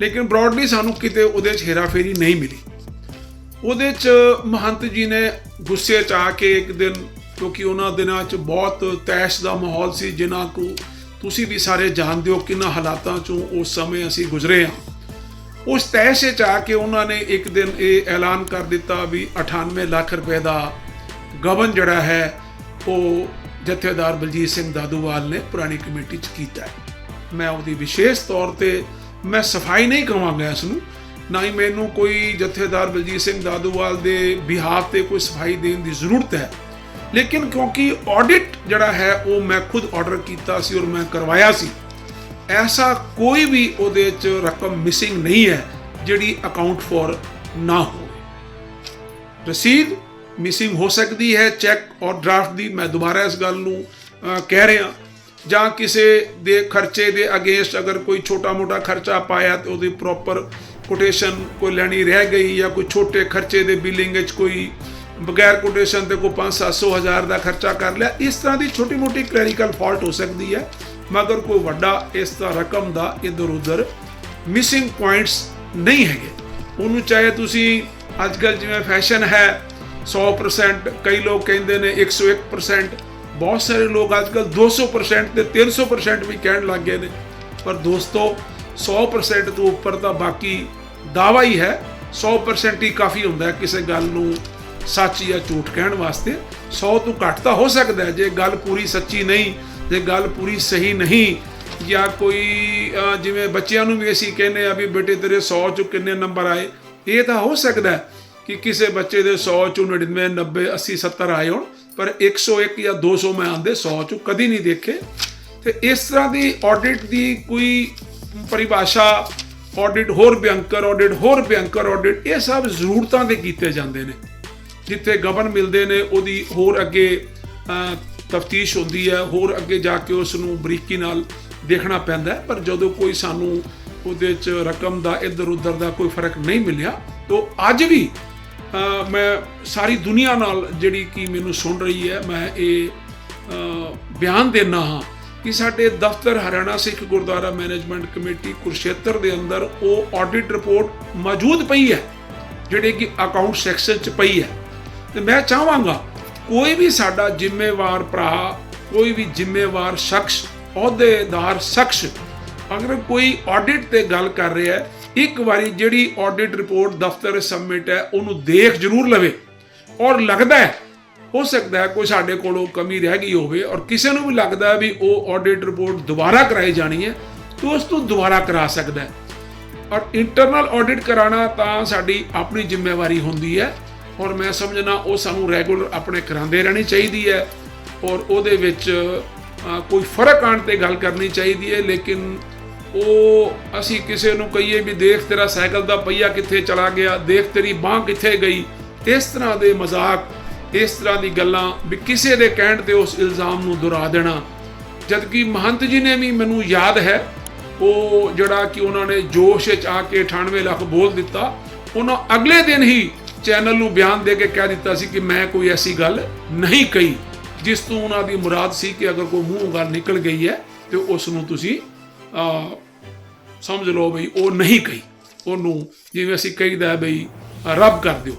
ਲੇਕਿਨ ਬ੍ਰੌਡਲੀ ਸਾਨੂੰ ਕਿਤੇ ਉਹਦੇ 'ਚ ਹੇਰਾਫੇਰੀ ਨਹੀਂ ਮਿਲੀ। ਉਹਦੇ 'ਚ ਮਹੰਤ ਜੀ ਨੇ ਗੁੱਸੇ 'ਚ ਆ ਕੇ ਇੱਕ ਦਿਨ, ਕਿਉਂਕਿ ਉਹਨਾਂ ਦਿਨਾਂ 'ਚ ਬਹੁਤ ਤੈਸ਼ ਦਾ ਮਾਹੌਲ ਸੀ, ਜਿਨ੍ਹਾਂ ਕੋ ਤੁਸੀਂ ਵੀ ਸਾਰੇ ਜਾਣਦੇ ਹੋ ਕਿੰਨਾ ਹਾਲਾਤਾਂ 'ਚੋਂ ਉਸ ਸਮੇਂ ਅਸੀਂ ਗੁਜ਼ਰੇ ਹਾਂ। ਉਸ ਤੈਸ਼ 'ਚ ਆ ਕੇ ਉਹਨਾਂ ਨੇ ਇੱਕ ਦਿਨ ਇਹ ਐਲਾਨ ਕਰ ਦਿੱਤਾ ਵੀ 98 ਲੱਖ ਰੁਪਏ ਦਾ ਗਬਨ ਜਿਹੜਾ ਹੈ, ਉਹ ਜਥੇਦਾਰ ਬਲਜੀਤ ਸਿੰਘ ਦਾਦੂਵਾਲ ਨੇ ਪੁਰਾਣੀ ਕਮੇਟੀ 'ਚ ਕੀਤਾ ਹੈ। ਮੈਂ ਉਹਦੀ ਵਿਸ਼ੇਸ਼ ਤੌਰ ਤੇ ਮੈਂ ਸਫ਼ਾਈ ਨਹੀਂ ਕਵਾਂਗਾ ਇਸ ਨੂੰ, ਨਾ ਹੀ ਮੈਨੂੰ ਕੋਈ ਜਥੇਦਾਰ ਬਲਜੀਤ ਸਿੰਘ ਦਾਦੂਵਾਲ ਦੇ ਬਿਹਾਫ ਤੇ ਕੋਈ ਸਫ਼ਾਈ ਦੇਣ ਦੀ ਜ਼ਰੂਰਤ ਹੈ। ਲੇਕਿਨ ਕਿਉਂਕਿ ਆਡਿਟ ਜਿਹੜਾ ਹੈ, ਉਹ ਮੈਂ ਖੁਦ ਆਰਡਰ ਕੀਤਾ ਸੀ ਔਰ ਮੈਂ ਕਰਵਾਇਆ ਸੀ। ਐਸਾ ਕੋਈ ਵੀ ਉਹਦੇ ਚ ਰਕਮ ਮਿਸਿੰਗ ਨਹੀਂ ਹੈ, ਜਿਹੜੀ ਅਕਾਊਂਟ ਫॉर ਨਾ ਹੋਵੇ। ਰਸੀਦ ਮਿਸਿੰਗ ਹੋ ਸਕਦੀ ਹੈ ਚੈੱਕ ਔਰ ਡਰਾਫਟ ਦੀ ਮੈਂ ਦੁਬਾਰਾ ਇਸ ਗੱਲ ਨੂੰ ਕਹਿ ਰਿਹਾ। ਜਾਂ ਕਿਸੇ ਦੇ ਖਰਚੇ ਦੇ ਅਗੇਂਸਟ ਅਗਰ ਕੋਈ ਛੋਟਾ-ਮੋਟਾ ਖਰਚਾ ਪਾਇਆ ਤੇ ਉਹਦੀ ਪ੍ਰੋਪਰ ਕੋਟੇਸ਼ਨ ਕੋਈ ਲੈਣੀ ਰਹਿ ਗਈ ਜਾਂ ਕੋਈ ਛੋਟੇ ਖਰਚੇ ਦੇ ਬਿਲਿੰਗ ਵਿੱਚ ਕੋਈ ਬਗੈਰ ਕੋਟੇਸ਼ਨ ਤੇ ਕੋਈ 5-700 ਹਜ਼ਾਰ ਦਾ ਖਰਚਾ ਕਰ ਲਿਆ, ਇਸ ਤਰ੍ਹਾਂ ਦੀ ਛੋਟੀ-ਮੋਟੀ ਕਲੈਰੀਕਲ ਫਾਲਟ ਹੋ ਸਕਦੀ ਹੈ। ਮਗਰ ਕੋਈ ਵੱਡਾ ਇਸ ਤਰ੍ਹਾਂ ਰਕਮ ਦਾ ਇਧਰ ਉਧਰ ਮਿਸਿੰਗ ਪੁਆਇੰਟਸ ਨਹੀਂ ਹੈਗੇ। ਉਹਨੂੰ ਚਾਹੇ ਤੁਸੀਂ ਅੱਜਕੱਲ ਜਿਵੇਂ ਫੈਸ਼ਨ ਹੈ 100% ਕਈ ਲੋਕ ਕਹਿੰਦੇ ਨੇ 101% ਬਹੁਤ ਸਾਰੇ ਲੋਕ ਅੱਜਕੱਲ 200% ਤੇ 300% ਵੀ ਕਹਿਣ ਲੱਗ ਗਏ ਨੇ। ਪਰ ਦੋਸਤੋ 100% ਤੋਂ ਉੱਪਰ ਤਾਂ ਬਾਕੀ ਦਾਵਾ ਹੀ ਹੈ। 100% ਹੀ ਕਾਫੀ ਹੁੰਦਾ ਕਿਸੇ ਗੱਲ ਨੂੰ ਸੱਚ ਜਾਂ ਝੂਠ ਕਹਿਣ ਵਾਸਤੇ। 100 ਤੋਂ ਘੱਟ ਤਾਂ ਹੋ ਸਕਦਾ ਹੈ। ਜੇ ਗੱਲ ਪੂਰੀ ਸੱਚੀ ਨਹੀਂ, ਜੇ ਗੱਲ ਪੂਰੀ ਸਹੀ ਨਹੀਂ, ਜਾਂ ਕੋਈ ਜਿਵੇਂ ਬੱਚਿਆਂ ਨੂੰ ਵੀ ਅਸੀਂ ਕਹਿੰਦੇ ਆ ਵੀ ਬੇਟੇ ਤੇਰੇ 100 ਚੋਂ ਕਿੰਨੇ ਨੰਬਰ ਆਏ? ਇਹ ਤਾਂ ਹੋ ਸਕਦਾ ਕਿ ਕਿਸੇ ਬੱਚੇ ਦੇ 100 ਚੋਂ 99 90 80 70 ਆਏ ਹੋਣ। ਪਰ 101 ਜਾਂ 200 ਮੈਂ ਆਂਦੇ 100 ਚੋਂ ਕਦੀ ਨਹੀਂ ਦੇਖੇ। ਤੇ ਇਸ ਤਰ੍ਹਾਂ ਦੀ ਆਡਿਟ ਦੀ ਕੋਈ ਪਰਿਭਾਸ਼ਾ ਆਡਿਟ ਹੋਰ ਬੈਂਕਰ ਆਡਿਟ ਹੋਰ ਬੈਂਕਰ ਆਡਿਟ ਇਹ ਸਭ ਜ਼ਰੂਰਤਾਂ ਦੇ ਕੀਤੇ ਜਾਂਦੇ ਨੇ। ਜਿੱਥੇ ਗਵਨ ਮਿਲਦੇ ਨੇ, ਉਹਦੀ ਹੋਰ ਅੱਗੇ ਤਫਤੀਸ਼ ਹੁੰਦੀ ਹੈ, ਹੋਰ ਅੱਗੇ ਜਾ ਕੇ ਉਸ ਨੂੰ ਬਰੀਕੀ ਨਾਲ ਦੇਖਣਾ ਪੈਂਦਾ ਪਰ ਜਦੋਂ ਕੋਈ ਸਾਨੂੰ ਉਹਦੇ ਚ ਰਕਮ ਦਾ ਇੱਧਰ ਉੱਧਰ ਦਾ ਕੋਈ ਫ਼ਰਕ ਨਹੀਂ ਮਿਲਿਆ, ਤਾਂ ਅੱਜ ਵੀ ਮੈਂ ਸਾਰੀ ਦੁਨੀਆ ਨਾਲ ਜਿਹੜੀ ਕਿ ਮੈਨੂੰ ਸੁਣ ਰਹੀ ਹੈ, ਮੈਂ ਇਹ ਬਿਆਨ ਦੇਣਾ ਹਾਂ ਕਿ ਸਾਡੇ ਦਫ਼ਤਰ ਹਰਿਆਣਾ ਸਿੱਖ ਗੁਰਦੁਆਰਾ ਮੈਨੇਜਮੈਂਟ ਕਮੇਟੀ ਕੁਰਸ਼ੇਤਰ ਦੇ ਅੰਦਰ ਉਹ ਆਡਿਟ ਰਿਪੋਰਟ ਮੌਜੂਦ ਪਈ ਹੈ, ਜਿਹੜੇ ਕਿ ਅਕਾਊਂਟ ਸੈਕਸ਼ਨ ਚ ਪਈ ਹੈ। ਤੇ ਮੈਂ ਚਾਹਾਂਗਾ ਕੋਈ ਵੀ ਸਾਡਾ ਜ਼ਿੰਮੇਵਾਰ ਭਰਾ, ਕੋਈ ਵੀ ਜ਼ਿੰਮੇਵਾਰ ਸ਼ਖਸ, ਅਹੁਦੇਦਾਰ ਸ਼ਖਸ ਅਗਰ ਕੋਈ ਆਡਿਟ ਤੇ ਗੱਲ ਕਰ ਰਿਹਾ ਹੈ ਇੱਕ ਵਾਰੀ ਜਿਹੜੀ ਆਡਿਟ ਰਿਪੋਰਟ ਦਫ਼ਤਰ ਸਬਮਿਟ ਹੈ, ਉਹਨੂੰ ਦੇਖ ਜ਼ਰੂਰ ਲਵੇ। ਔਰ ਲੱਗਦਾ ਹੈ, ਹੋ ਸਕਦਾ ਹੈ ਕੋਈ ਸਾਡੇ ਕੋਲੋਂ ਕਮੀ ਰਹਿ ਗਈ ਹੋਵੇ ਔਰ ਕਿਸੇ ਨੂੰ ਵੀ ਲੱਗਦਾ ਵੀ ਉਹ ਆਡਿਟ ਰਿਪੋਰਟ ਦੁਬਾਰਾ ਕਰਾਈ ਜਾਣੀ ਹੈ, ਤਾਂ ਉਸ ਤੋਂ ਦੁਬਾਰਾ ਕਰਾ ਸਕਦਾ ਹੈ। ਔਰ ਇੰਟਰਨਲ ਆਡਿਟ ਕਰਾਉਣਾ ਤਾਂ ਸਾਡੀ ਆਪਣੀ ਜ਼ਿੰਮੇਵਾਰੀ ਹੁੰਦੀ ਹੈ। ਔਰ ਮੈਂ ਸਮਝਣਾ ਉਹ ਸਾਨੂੰ ਰੈਗੂਲਰ ਆਪਣੇ ਕਰਾਉਂਦੇ ਰਹਿਣੀ ਚਾਹੀਦੀ ਹੈ। ਔਰ ਉਹਦੇ ਵਿੱਚ ਕੋਈ ਫ਼ਰਕ ਆਣ ਤੇ ਗੱਲ ਕਰਨੀ ਚਾਹੀਦੀ ਹੈ, ਲੇਕਿਨ ਉਹ ਅਸੀਂ ਕਿਸੇ ਨੂੰ ਕਹੀਏ ਵੀ ਦੇਖ ਤੇਰਾ ਸਾਈਕਲ ਦਾ ਪਹੀਆ ਕਿੱਥੇ ਚਲਾ ਗਿਆ, ਦੇਖ ਤੇਰੀ ਬਾਹ ਕਿੱਥੇ ਗਈ। ਇਸ ਤਰ੍ਹਾਂ ਦੇ ਮਜ਼ਾਕ, ਇਸ ਤਰ੍ਹਾਂ ਦੀ ਗੱਲਾਂ ਵੀ ਕਿਸੇ ਦੇ ਕਹਿਣ ਤੇ ਉਸ ਇਲਜ਼ਾਮ ਨੂੰ ਦੁਹਰਾ ਦੇਣਾ। ਜਦਕਿ ਮਹੰਤ ਜੀ ਨੇ ਵੀ ਮੈਨੂੰ ਯਾਦ ਹੈ, ਉਹ ਜਿਹੜਾ ਕਿ ਉਹਨਾਂ ਨੇ ਜੋਸ਼ ਵਿੱਚ ਆ ਕੇ 98 ਲੱਖ ਬੋਲ ਦਿੱਤਾ, ਉਹਨਾਂ ਅਗਲੇ ਦਿਨ ਹੀ ਚੈਨਲ ਨੂੰ ਬਿਆਨ ਦੇ ਕੇ ਕਹਿ ਦਿੱਤਾ ਸੀ ਕਿ ਮੈਂ ਕੋਈ ਐਸੀ ਗੱਲ ਨਹੀਂ ਕਹੀ, ਜਿਸ ਤੋਂ ਉਹਨਾਂ ਦੀ ਮੁਰਾਦ ਸੀ ਕਿ ਅਗਰ ਕੋਈ ਮੂੰਹ ਗੱਲ ਨਿਕਲ ਗਈ ਹੈ, ਤੇ ਉਸ ਨੂੰ ਤੁਸੀਂ ਸਮਝ ਲਓ ਬਈ ਉਹ ਨਹੀਂ ਕਹੀ। ਉਹਨੂੰ ਜਿਵੇਂ ਅਸੀਂ ਕਹੀਦਾ ਬਈ ਰੱਬ ਕਰ ਦਿਓ।